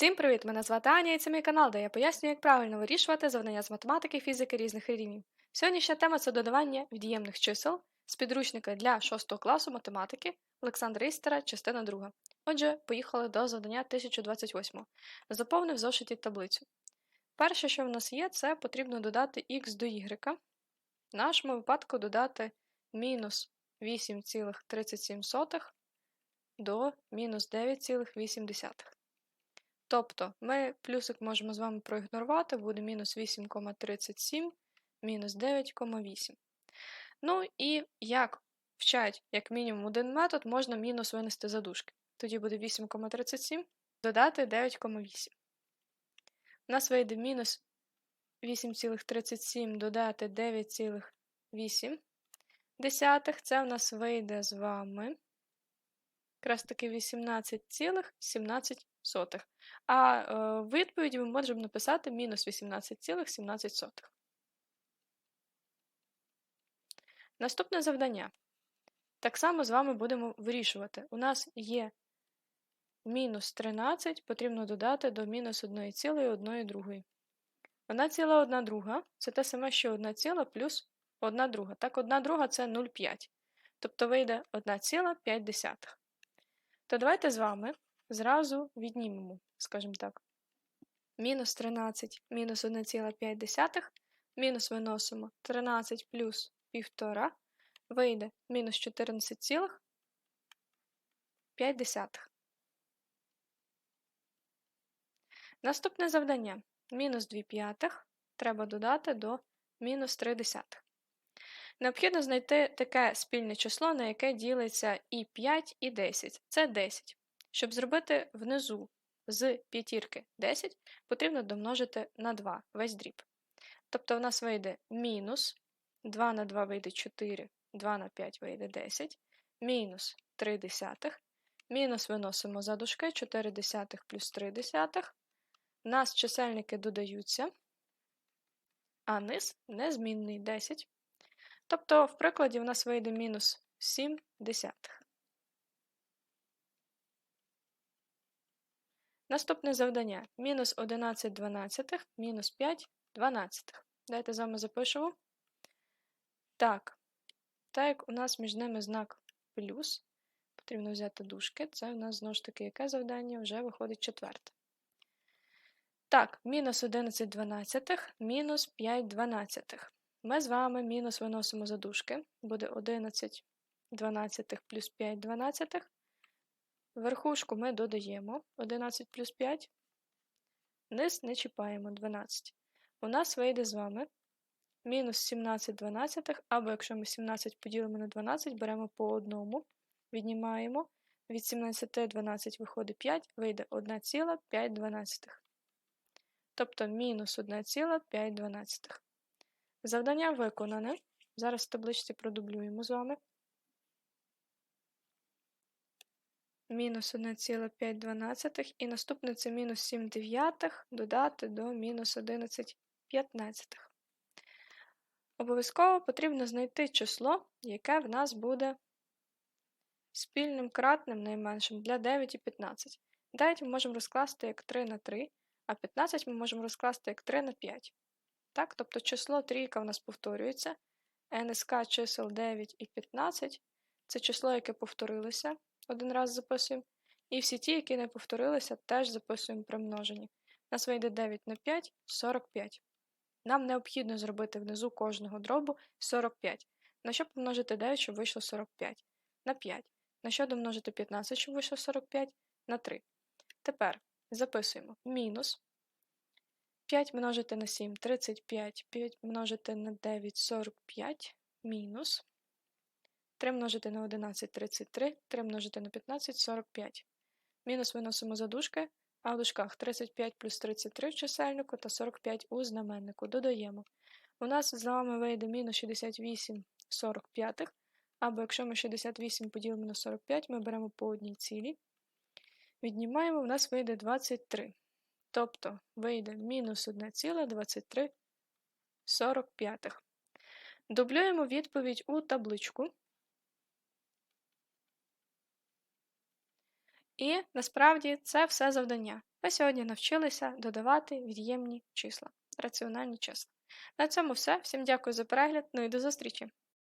Всім привіт! Мене звати Аня і це мій канал, де я пояснюю, як правильно вирішувати завдання з математики фізики різних рівнів. Сьогоднішня тема це додавання від'ємних чисел з підручника для 6 класу математики Олександра Істера, частина 2. Отже, поїхали до завдання 1028. Заповнив зошиті таблицю. Перше, що в нас є, це потрібно додати х до y. В нашому випадку додати мінус 8,37 до мінус 9,8. Тобто ми плюсик можемо з вами проігнорувати, буде мінус 8,37, мінус 9,8. Ну і як вчать, як мінімум один метод, можна мінус винести за дужки. Тоді буде 8,37, додати 9,8. У нас вийде мінус 8,37 додати 9,8. Це у нас вийде з вами якраз таки 18,17. А е, відповіді ми можемо написати мінус 18,17. Наступне завдання. Так само з вами будемо вирішувати. У нас є мінус 13, потрібно додати до мінус 1,1 1 ціла 1 друга це те саме, що 1 ціла плюс 1 друга. Так, 1 друга це 0,5. Тобто вийде 1,5. То давайте з вами зразу віднімемо, скажімо так. Мінус 13 мінус 1,5, мінус виносимо 13 плюс 1,5, вийде мінус 14,5. Наступне завдання. Мінус 2 п'ятих треба додати до мінус 3 десятих. Необхідно знайти таке спільне число, на яке ділиться і 5, і 10. Це 10. Щоб зробити внизу з п'ятірки 10, потрібно домножити на 2 весь дріб. Тобто в нас вийде мінус 2 на 2 вийде 4, 2 на 5 вийде 10, мінус 3 десятих, мінус виносимо за дужки 4 десятих плюс 3 десятих. Нас чисельники додаються, а низ незмінний 10. Тобто, в прикладі, в нас вийде мінус 7 десятих. Наступне завдання мінус 11 дванадцятих, мінус 5 дванадцятих. Давайте з вами запишемо. Так, так як у нас між ними знак плюс, потрібно взяти дужки, це у нас знову ж таки яке завдання вже виходить четверте. Так, мінус 11 дванадцятих, мінус 5 дванадцятих. Ми з вами мінус виносимо за дужки, буде 11 дванадцятих плюс 5 дванадцятих. Верхушку ми додаємо 11 плюс 5, низ не чіпаємо 12. У нас вийде з вами мінус 17 дванадцятих, або якщо ми 17 поділимо на 12, беремо по одному, віднімаємо. Від 17 12 виходить 5, вийде 1,5 дванадцятих. Тобто мінус 1,5 дванадцятих. Завдання виконане. Зараз в табличці продублюємо з вами. мінус 1,5 і наступне це мінус 7 дев'ятих додати до мінус 11 п'ятнадцятих. Обов'язково потрібно знайти число, яке в нас буде спільним кратним найменшим для 9 і 15. 9 ми можемо розкласти як 3 на 3, а 15 ми можемо розкласти як 3 на 5. Так, Тобто число трійка в нас повторюється. НСК чисел 9 і 15 це число, яке повторилося один раз записуємо. І всі ті, які не повторилися, теж записуємо при множенні. У нас вийде 9 на 5 45. Нам необхідно зробити внизу кожного дробу 45. На що помножити 9, щоб вийшло 45? На 5. На що домножити 15, щоб вийшло 45? На 3. Тепер записуємо мінус 5 множити на 7 35, 5 множити на 9 45, мінус 3 множити на 11 33, 3 множити на 15 45. Мінус виносимо за дужки, а в дужках 35 плюс 33 в чисельнику та 45 у знаменнику. Додаємо. У нас з вами вийде мінус 68 45, або якщо ми 68 поділимо на 45, ми беремо по одній цілі. Віднімаємо, у нас вийде 23. Тобто вийде мінус 1,23 45. Дублюємо відповідь у табличку. І насправді це все завдання. Ми сьогодні навчилися додавати від'ємні числа, раціональні числа. На цьому все. Всім дякую за перегляд, ну і до зустрічі!